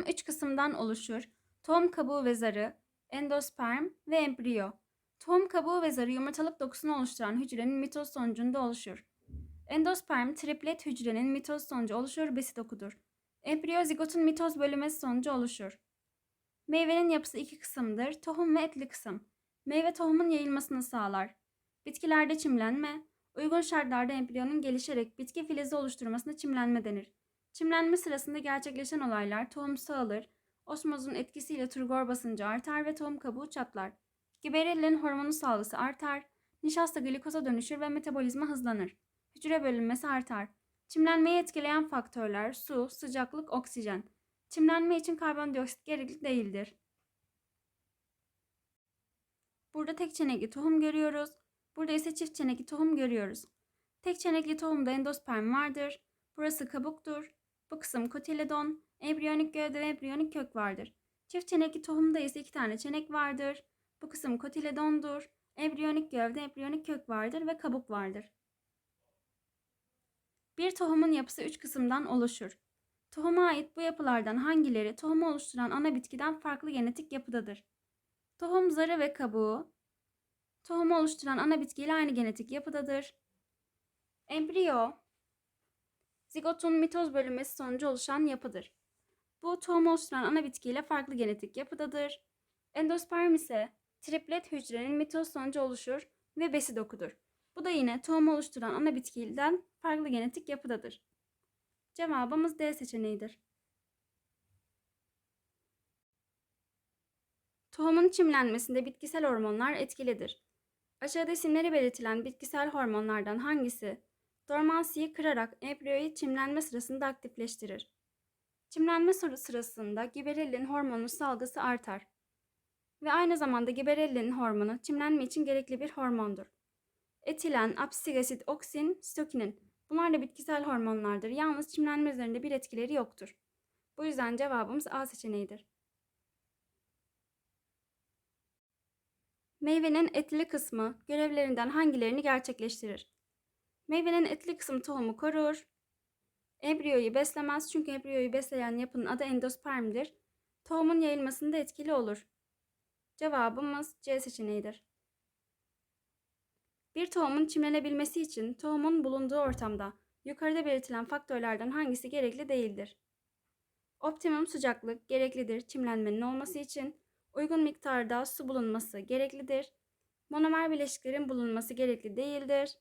Tohum üç kısımdan oluşur. Tohum kabuğu ve zarı, endosperm ve embriyo. Tohum kabuğu ve zarı yumurtalık dokusunu oluşturan hücrenin mitoz sonucunda oluşur. Endosperm triplet hücrenin mitoz sonucu oluşur besi dokudur. Embriyo zigotun mitoz bölünmesi sonucu oluşur. Meyvenin yapısı iki kısımdır. Tohum ve etli kısım. Meyve tohumun yayılmasını sağlar. Bitkilerde çimlenme, uygun şartlarda embriyonun gelişerek bitki filizi oluşturmasına çimlenme denir. Çimlenme sırasında gerçekleşen olaylar tohum sağılır, osmozun etkisiyle turgor basıncı artar ve tohum kabuğu çatlar. Giberellin hormonu salgısı artar, nişasta glikoza dönüşür ve metabolizma hızlanır. Hücre bölünmesi artar. Çimlenmeyi etkileyen faktörler su, sıcaklık, oksijen. Çimlenme için karbondioksit gerekli değildir. Burada tek çenekli tohum görüyoruz. Burada ise çift çenekli tohum görüyoruz. Tek çenekli tohumda endosperm vardır. Burası kabuktur. Bu kısım kotiledon, embriyonik gövde ve embriyonik kök vardır. Çift çenekli tohumda ise iki tane çenek vardır. Bu kısım kotiledondur. Embriyonik gövde, embriyonik kök vardır ve kabuk vardır. Bir tohumun yapısı üç kısımdan oluşur. Tohuma ait bu yapılardan hangileri tohumu oluşturan ana bitkiden farklı genetik yapıdadır? Tohum zarı ve kabuğu, tohumu oluşturan ana bitkiyle aynı genetik yapıdadır. Embriyo, zigotun mitoz bölünmesi sonucu oluşan yapıdır. Bu tohumu oluşturan ana bitkiyle farklı genetik yapıdadır. Endosperm ise triplet hücrenin mitoz sonucu oluşur ve besi dokudur. Bu da yine tohumu oluşturan ana bitkiden farklı genetik yapıdadır. Cevabımız D seçeneğidir. Tohumun çimlenmesinde bitkisel hormonlar etkilidir. Aşağıda isimleri belirtilen bitkisel hormonlardan hangisi dormansiyi kırarak embriyoyu çimlenme sırasında aktifleştirir? Çimlenme sırasında giberellin hormonu salgısı artar ve aynı zamanda giberellin hormonu çimlenme için gerekli bir hormondur. Etilen, apsik asit, oksin, sitokinin bunlar da bitkisel hormonlardır. Yalnız çimlenme üzerinde bir etkileri yoktur. Bu yüzden cevabımız A seçeneğidir. Meyvenin etli kısmı görevlerinden hangilerini gerçekleştirir? Meyvenin etli kısmı tohumu korur. Embriyoyu beslemez çünkü embriyoyu besleyen yapının adı endospermdir. Tohumun yayılmasında etkili olur. Cevabımız C seçeneğidir. Bir tohumun çimlenebilmesi için tohumun bulunduğu ortamda yukarıda belirtilen faktörlerden hangisi gerekli değildir? Optimum sıcaklık gereklidir çimlenmenin olması için. Uygun miktarda su bulunması gereklidir. Monomer bileşiklerin bulunması gerekli değildir.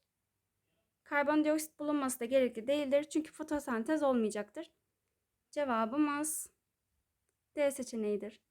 Karbondioksit bulunması da gerekli değildir çünkü fotosentez olmayacaktır. Cevabımız D seçeneğidir.